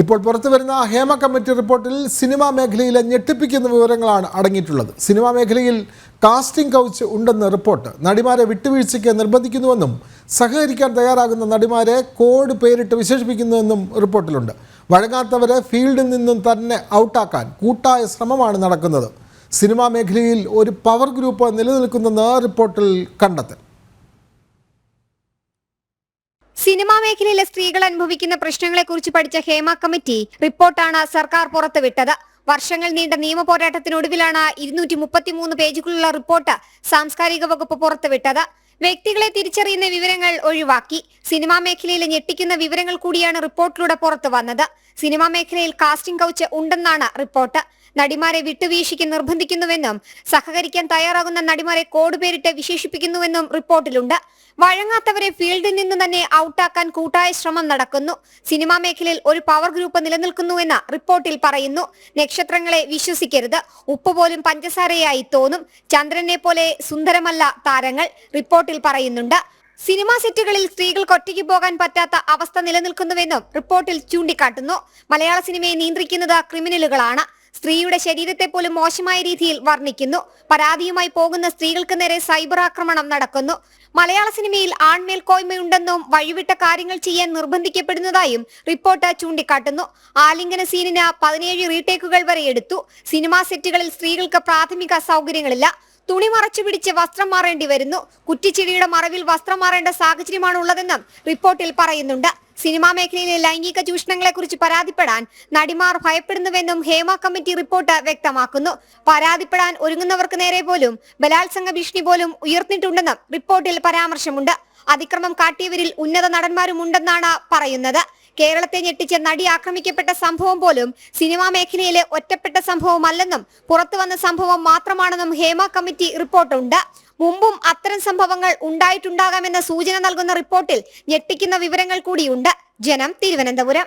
ഇപ്പോൾ പുറത്തു വരുന്ന ഹേമ കമ്മിറ്റി റിപ്പോർട്ടിൽ സിനിമാ മേഖലയിലെ ഞെട്ടിപ്പിക്കുന്ന വിവരങ്ങളാണ് അടങ്ങിയിട്ടുള്ളത്. സിനിമാ മേഖലയിൽ കാസ്റ്റിംഗ് കൗച്ച് ഉണ്ടെന്ന് റിപ്പോർട്ട് നടിമാരെ വിട്ടുവീഴ്ചയ്ക്ക് നിർബന്ധിക്കുന്നുവെന്നും സഹകരിക്കാൻ തയ്യാറാകുന്ന നടിമാരെ കോഡ് പേരിട്ട് വിശേഷിപ്പിക്കുന്നുവെന്നും റിപ്പോർട്ടിലുണ്ട്. വഴങ്ങാത്തവരെ ഫീൽഡിൽ നിന്നും തന്നെ ഔട്ടാക്കാൻ കൂട്ടായ ശ്രമമാണ് നടക്കുന്നത്. സിനിമാ മേഖലയിൽ ഒരു പവർ ഗ്രൂപ്പ് നിലനിൽക്കുന്നെന്ന് റിപ്പോർട്ടിൽ കണ്ടെത്തൽ. സിനിമാ മേഖലയിലെ സ്ത്രീകൾ അനുഭവിക്കുന്ന പ്രശ്നങ്ങളെക്കുറിച്ച് പഠിച്ച ഹേമ കമ്മിറ്റി റിപ്പോർട്ടാണ് സർക്കാർ പുറത്തുവിട്ടത്. വർഷങ്ങൾ നീണ്ട നിയമ പോരാട്ടത്തിനൊടുവിലാണ് ഇരുന്നൂറ്റി മുപ്പത്തിമൂന്ന് പേജുകളുള്ള റിപ്പോർട്ട് സാംസ്കാരിക വകുപ്പ് പുറത്തുവിട്ടത്. വ്യക്തികളെ തിരിച്ചറിയുന്ന വിവരങ്ങൾ ഒഴിവാക്കി. സിനിമാ മേഖലയിലെ ഞെട്ടിക്കുന്ന വിവരങ്ങൾ കൂടിയാണ് റിപ്പോർട്ടിലൂടെ പുറത്തു വന്നത് സിനിമാ മേഖലയിൽ കാസ്റ്റിംഗ് കൗച്ച് ഉണ്ടെന്നാണ് റിപ്പോർട്ട്. നടിമാരെ വിട്ടുവീഴ്ചയ്ക്ക് നിർബന്ധിക്കുന്നുവെന്നും സഹകരിക്കാൻ തയ്യാറാകുന്ന നടിമാരെ കോഡ് പേരിട്ട് വിശേഷിപ്പിക്കുന്നുവെന്നും റിപ്പോർട്ടിലുണ്ട്. വഴങ്ങാത്തവരെ ഫീൽഡിൽ നിന്ന് തന്നെ ഔട്ടാക്കാൻ കൂട്ടായ ശ്രമം നടക്കുന്നു. സിനിമാ മേഖലയിൽ ഒരു പവർ ഗ്രൂപ്പ് നിലനിൽക്കുന്നുവെന്ന് റിപ്പോർട്ടിൽ പറയുന്നു. നക്ഷത്രങ്ങളെ വിശ്വസിക്കരുത്. ഉപ്പ് പോലും പഞ്ചസാരയായി തോന്നും. ചന്ദ്രനെ പോലെ സുന്ദരമല്ല താരങ്ങൾ റിപ്പോർട്ടിൽ പറയുന്നുണ്ട്. സിനിമാ സെറ്റുകളിൽ സ്ത്രീകൾക്ക് ഒറ്റയ്ക്ക് പോകാൻ പറ്റാത്ത അവസ്ഥ നിലനിൽക്കുന്നുവെന്നും റിപ്പോർട്ടിൽ ചൂണ്ടിക്കാട്ടുന്നു. മലയാള സിനിമയെ നിയന്ത്രിക്കുന്നത് ക്രിമിനലുകളാണ്. സ്ത്രീയുടെ ശരീരത്തെ പോലും മോശമായ രീതിയിൽ വർണിക്കുന്നു. പരാതിയുമായി പോകുന്ന സ്ത്രീകൾക്ക് നേരെ സൈബർ ആക്രമണം നടക്കുന്നു. മലയാള സിനിമയിൽ ആൺമേൽക്കോയ്മയുണ്ടെന്നും വഴിവിട്ട കാര്യങ്ങൾ ചെയ്യാൻ നിർബന്ധിക്കപ്പെടുന്നതായും റിപ്പോർട്ട് ചൂണ്ടിക്കാട്ടുന്നു. ആലിംഗന സീനിന് പതിനേഴ് റീടേക്കുകൾ വരെ എടുത്തു. സിനിമാ സെറ്റുകളിൽ സ്ത്രീകൾക്ക് പ്രാഥമിക സൗകര്യങ്ങളില്ല. തുണി മറച്ചു പിടിച്ച് വസ്ത്രം മാറേണ്ടി വരുന്നു. കുറ്റിച്ചിടിയുടെ മറവിൽ വസ്ത്രം മാറേണ്ട സാഹചര്യമാണ് ഉള്ളതെന്നും റിപ്പോർട്ടിൽ പറയുന്നുണ്ട്. സിനിമാ മേഖലയിലെ ലൈംഗിക ചൂഷണങ്ങളെ കുറിച്ച് പരാതിപ്പെടാൻ നടിമാർ ഭയപ്പെടുന്നുവെന്നും ഹേമ കമ്മിറ്റി റിപ്പോർട്ട് വ്യക്തമാക്കുന്നു. പരാതിപ്പെടാൻ ഒരുങ്ങുന്നവർക്ക് നേരെ പോലും ബലാത്സംഗ ഭീഷണി പോലും ഉയർന്നിട്ടുണ്ടെന്നും റിപ്പോർട്ടിൽ പരാമർശമുണ്ട്. അതിക്രമം കാട്ടിയവരിൽ ഉന്നത നടന്മാരുമുണ്ടെന്നാണ് പറയുന്നത്. കേരളത്തെ ഞെട്ടിച്ച് നടി ആക്രമിക്കപ്പെട്ട സംഭവം പോലും സിനിമാ മേഖലയിലെ ഒറ്റപ്പെട്ട സംഭവമല്ലെന്നും പുറത്തു വന്ന സംഭവം മാത്രമാണെന്നും ഹേമ കമ്മിറ്റി റിപ്പോർട്ടുണ്ട്. മുമ്പും അത്തരം സംഭവങ്ങൾ ഉണ്ടായിട്ടുണ്ടാകാമെന്ന സൂചന നൽകുന്ന റിപ്പോർട്ടിൽ ഞെട്ടിക്കുന്ന വിവരങ്ങൾ കൂടിയുണ്ട്. ജനം തിരുവനന്തപുരം.